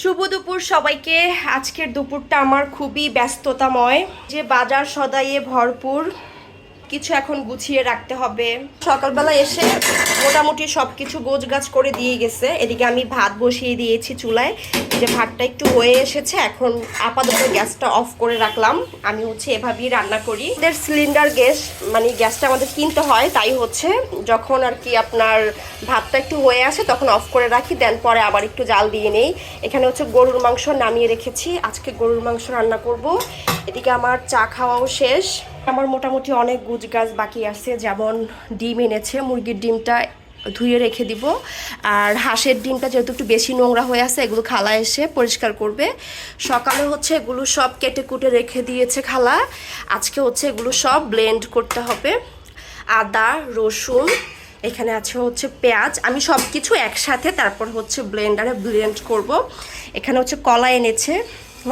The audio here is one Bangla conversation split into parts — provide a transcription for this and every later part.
শুভ দুপুর সবাইকে। আজকের দুপুরটা আমার খুবই ব্যস্ততাময়। যে বাজার সদাইয়ে ভরপুর, কিছু এখন গুছিয়ে রাখতে হবে। সকালবেলা এসে মোটামুটি সব কিছু গোছ গাছ করে দিয়ে গেছে। এদিকে আমি ভাত বসিয়ে দিয়েছি চুলায়। যে ভাতটা একটু হয়ে এসেছে, এখন আপাতত গ্যাসটা অফ করে রাখলাম। আমি হচ্ছে এভাবেই রান্না করি। এদের সিলিন্ডার গ্যাস মানে গ্যাসটা আমাদের কিনতে হয়, তাই হচ্ছে যখন আর কি আপনার ভাতটা একটু হয়ে আসে তখন অফ করে রাখি, দেন পরে আবার একটু জাল দিয়ে নেই। এখানে হচ্ছে গরুর মাংস নামিয়ে রেখেছি। আজকে গরুর মাংস রান্না করব। এদিকে আমার চা খাওয়াও শেষ। আমার মোটামুটি অনেক গুজ গাছ বাকি আছে। যেমন ডিম এনেছে, মুরগির ডিমটা ধুয়ে রেখে দিব। আর হাঁসের ডিমটা যেহেতু একটু বেশি নোংরা হয়ে আছে, এগুলো খালা এসে পরিষ্কার করবে। সকালে হচ্ছে এগুলো সব কেটে কুটে রেখে দিয়েছে খালা। আজকে হচ্ছে এগুলো সব ব্লেন্ড করতে হবে। আদা, রসুন, এখানে আছে হচ্ছে পেঁয়াজ। আমি সব কিছু একসাথে তারপর হচ্ছে ব্লেন্ডারে ব্লেন্ড করব। এখানে হচ্ছে কলা এনেছে।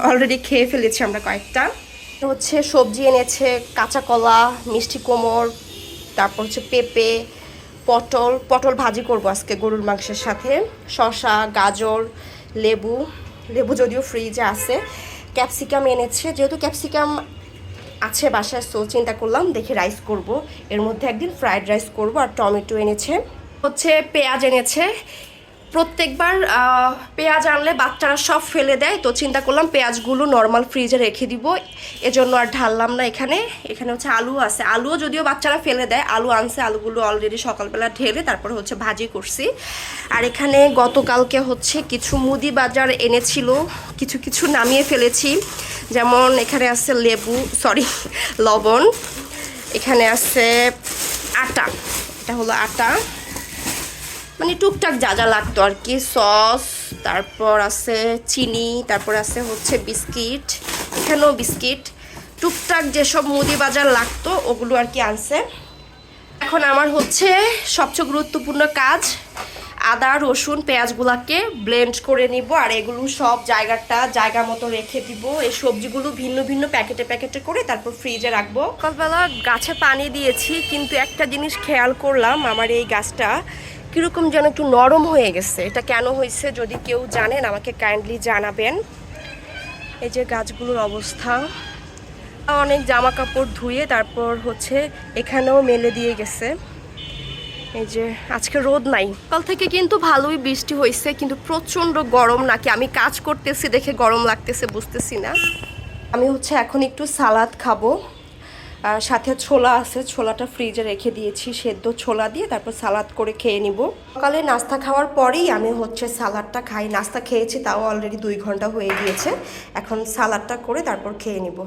অলরেডি খেয়ে ফেলেছি আমরা কয়েকটা। হচ্ছে সবজি এনেছে, কাঁচা কলা, মিষ্টি কোমর, তারপর হচ্ছে পেঁপে, পটল। পটল ভাজি করব আজকে গরুর মাংসের সাথে। শসা, গাজর, লেবু। লেবু যদিও ফ্রিজে আছে। ক্যাপসিকাম এনেছে। যেহেতু ক্যাপসিকাম আছে বাসায় সো চিন্তা করলাম দেখি রাইস করব। এর মধ্যে একদিন ফ্রাইড রাইস করব আর টমেটো এনেছে। হচ্ছে পেঁয়াজ এনেছে। প্রত্যেকবার পেঁয়াজ আনলে বাচ্চারা সব ফেলে দেয়। তো চিন্তা করলাম পেঁয়াজগুলো নর্মাল ফ্রিজে রেখে দিব। এজন্য আর ঢাললাম না এখানে। এখানে হচ্ছে আলু আছে। আলুও যদিও বাচ্চারা ফেলে দেয়, আলু আনছে, আলুগুলো অলরেডি সকালবেলা ঢেলে তারপর হচ্ছে ভাজি করছি। আর এখানে গতকালকে হচ্ছে কিছু মুদি বাজার এনেছিল, কিছু কিছু নামিয়ে ফেলেছি। যেমন এখানে আছে লেবু সরি লবণ। এখানে আছে আটা। এটা হলো আটা। মানে টুকটাক যা যা লাগতো আর কি, সস, তারপর আছে চিনি, তারপর আছে হচ্ছে বিস্কিট এখানেও বিস্কিট, টুকটাক যেসব মুদি বাজার লাগতো, ওগুলো আর কি আনছে। এখন আমার হচ্ছে সবচেয়ে গুরুত্বপূর্ণ কাজ, আদা, রসুন, পেঁয়াজগুলাকে ব্লেন্ড করে নিব আর এগুলো সব জায়গাটা, জায়গা মতো রেখে দিব। এই সবজিগুলো ভিন্ন ভিন্ন প্যাকেটে প্যাকেটে করে তারপর ফ্রিজে রাখব। সকালবেলা গাছে পানি দিয়েছি, কিন্তু একটা জিনিস খেয়াল করলাম, আমার এই গাছটা কীরকম যেন একটু নরম হয়ে গেছে। এটা কেন হয়েছে যদি কেউ জানেন, আমাকে কাইন্ডলি জানাবেন। এই যে গাছগুলোর অবস্থা। অনেক জামা কাপড় ধুয়ে তারপর হচ্ছে এখানেও মেলে দিয়ে গেছে। এই যে আজকে রোদ নাই। কাল থেকে কিন্তু ভালোই বৃষ্টি হয়েছে, কিন্তু প্রচণ্ড গরম নাকি। আমি কাজ করতেছি দেখে গরম লাগতেছে, বুঝতেছি না। আমি হচ্ছে এখন একটু সালাদ খাব। আর সাথে ছোলা আছে, ছোলাটা ফ্রিজে রেখে দিয়েছি, সেদ্ধ ছোলা দিয়ে তারপর সালাদ করে খেয়ে নিব। সকালে নাস্তা খাওয়ার পরেই আমি হচ্ছে সালাদটা খাই। নাস্তা খেয়েছি, তাও অলরেডি দুই ঘণ্টা হয়ে গিয়েছে। এখন সালাদটা করে তারপর খেয়ে নিব।